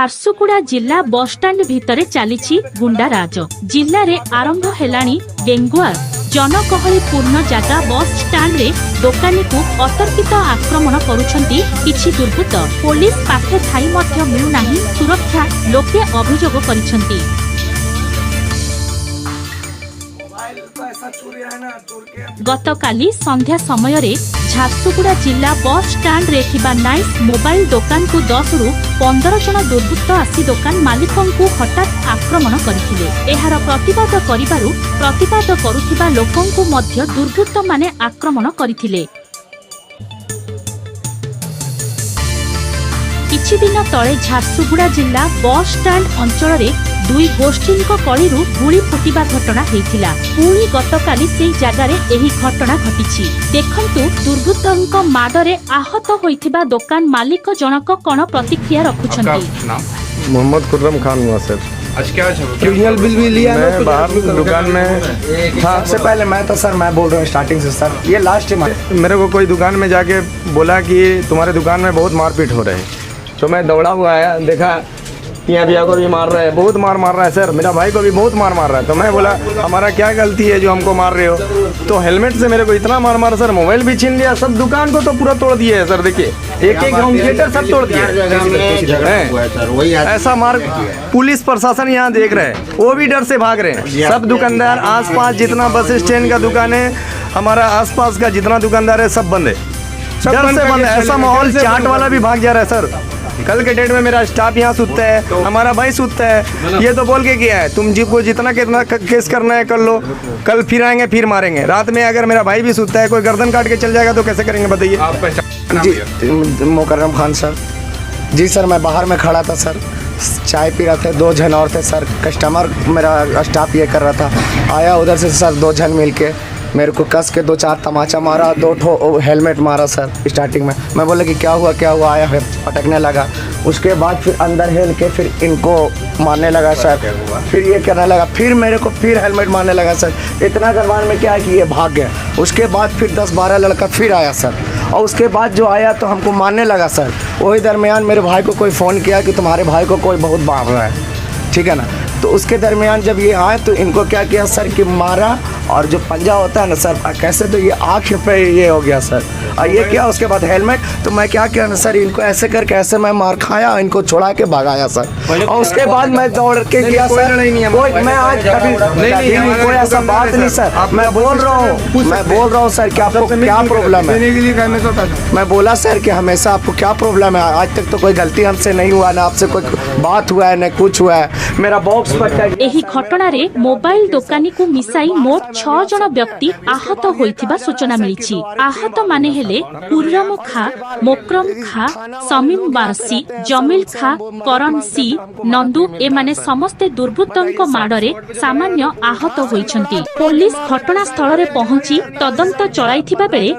ଝାରସୁଗୁଡା ଜିଲ୍ଲା ବସଷ୍ଟାଣ୍ଡ ଭିତରେ ଚାଲିଛି ଗୁଣ୍ଡାରାଜ ଜିଲ୍ଲାରେ ଆରମ୍ଭ ହେଲାଣି ବେଙ୍ଗୁଆର ଜନଗହଳିପୂର୍ଣ୍ଣ ଜାଗା ବସ୍ ଷ୍ଟାଣ୍ଡରେ ଦୋକାନୀକୁ ଅତର୍କିତ ଆକ୍ରମଣ କରୁଛନ୍ତି କିଛି ଦୁର୍ବୃତ୍ତ ପୋଲିସ ପାଖେ ଥାଇ ମଧ୍ୟ ମିଳୁନାହିଁ ସୁରକ୍ଷା ଲୋକେ ଅଭିଯୋଗ କରିଛନ୍ତି গতকালি সন্ধ্যা সময়ের ঝারসুগুড়া জেলা বস ষ্টাণ্ডে থাকা নাইস মোবাইল দোকান দশ রু পনেরো জন দুর্বৃত্ত আসি দোকান মালিক হঠাৎ আক্রমণ করে এর প্রতবাদ করবু প্রতবাদ করুবা লোক দুর্বৃত্ত মানে আক্রমণ করে কিছুদিন তলে ঝারসুগুড়া জেলা বস স্টাণ্ড অঞ্চলের ଦୁଇ ଗୋଷ୍ଠୀଙ୍କ କଳିରୁ ଗୁଳି ଫୁଟିବା ଘଟଣା ହେଇଥିଲା ପୁଣି ଗତକାଲି ସେହି ଜାଗାରେ ଏହି ଘଟଣା ଘଟିଛି ଦେଖନ୍ତୁ ଦୁର୍ବୃତ୍ତଙ୍କ ମାଡରେ ଆହତ ହୋଇଥିବା ଦୋକାନ ମାଲିକ ଜଣକ କଣ ପ୍ରତିକ୍ରିୟା आपका ରଖୁଛନ୍ତି नाम मोहम्मद खुर्रम खान हुआ सर आज क्या है सब क्रिमिनल बिल भी लिया मैं बाहर दुकान में था सबसे पहले मैं था सर मैं बोल रहा हूँ स्टार्टिंग से सर ये लास्ट टाइम मेरे को कोई दुकान में जाके बोला कि तुम्हारे दुकान में बहुत मारपीट हो रहे है तो मैं दौड़ा हुआ आया देखा यहाँ भैया को भी मार रहा है। बहुत मार मार रहा है सर। मेरा भाई को भी बहुत मार मार रहा है। तो मैं बोला हमारा क्या गलती है जो हमको मार रहे हो? तो हेलमेट से मेरे को इतना मार मार सर। मोबाइल भी छीन लिया सब दुकान को तो पूरा तोड़ दिए है सर। देखिए एक एक होम थिएटर सब तोड़ दिए हैं। ऐसा मार पुलिस प्रशासन यहाँ देख रहे हैं। वो भी डर से भाग रहे हैं। सब दुकानदार आसपास जितना बस स्टैंड का दुकान है हमारा आसपास का जितना दुकानदार है सब बंद है। डर से बंद है। ऐसा माहौल चाट वाला भी भाग जा रहा है सर। कल के डेट में मेरा स्टाफ यहाँ सुतता है हमारा भाई सुतता है। ये तो बोल के किया है तुम जिसको जितना कितना केस करना है कर लो। कल फिर आएँगे फिर मारेंगे। रात में अगर मेरा भाई भी सुतता है कोई गर्दन काट के चल जाएगा तो कैसे करेंगे बताइए? जी मुकर्रम खान सर। जी सर मैं बाहर में खड़ा था सर। चाय पी रहा था दो जन और थे सर। कस्टमर मेरा स्टाफ ये कर रहा था। आया उधर से सर दो जन मिल के मेरे को कस के दो चार तमाचा मारा दो ठो हेलमेट मारा सर स्टार्टिंग में। मैं बोला कि क्या हुआ क्या हुआ? आया फिर पटकने लगा। उसके बाद फिर अंदर हेल के फिर इनको मारने लगा सर। फिर ये करने लगा। फिर मेरे को फिर हेलमेट मारने लगा सर। इतना करवाने में क्या है कि ये भाग गया। उसके बाद फिर दस बारह लड़का फिर आया सर। और उसके बाद जो आया तो हमको मारने लगा सर। वही दरमियान मेरे भाई को कोई फ़ोन किया कि तुम्हारे भाई को कोई बहुत मार रहा है। ठीक है ना? तो उसके दरमियान जब ये आए तो इनको क्या किया सर कि मारा और जो पंजा होता है ना सर कैसे तो ये आँख पे ये हो गया सर। और ये क्या उसके बाद हेलमेट? तो मैं क्या किया ना सर इनको ऐसे कर कैसे मैं मार खाया इनको छोड़ा के भगाया सर। और उसके बाद मैं दौड़ के गया सर। मैं आज कभी कोई ऐसा बात नहीं सर। मैं बोल रहा हूँ। मैं बोल रहा हूँ सर क्या आपको क्या प्रॉब्लम है? मैं बोला सर कि हमेशा आपको क्या प्रॉब्लम है? आज तक तो कोई गलती हमसे नहीं हुआ ना आपसे कोई बात हुआ है ना कुछ हुआ है। मेरा बॉक्स पर यही रे मोबाइल दुकानी को मिसाई मोट ଛଅ ଜଣ ବ୍ୟକ୍ତି ଆହତ ହୋଇଥିବା ସୂଚନା ମିଳିଛି ଆହତ ମାନେ ହେଲେ ପୁରମ ଖା ମୋକ୍ରମ ଖା ସମିମ ବାରସି ଜମିଲ ଖା କରନ ସି ନନ୍ଦୁ ଏମାନେ ସମସ୍ତେ ଦୁର୍ବୃତ୍ତଙ୍କ ମାଡରେ ସାମାନ୍ୟ ଆହତ ହୋଇଛନ୍ତି ପୋଲିସ ଘଟଣାସ୍ଥଳରେ ପହଞ୍ଚି ତଦନ୍ତ ଚଳାଇଥିବା ବେଳେ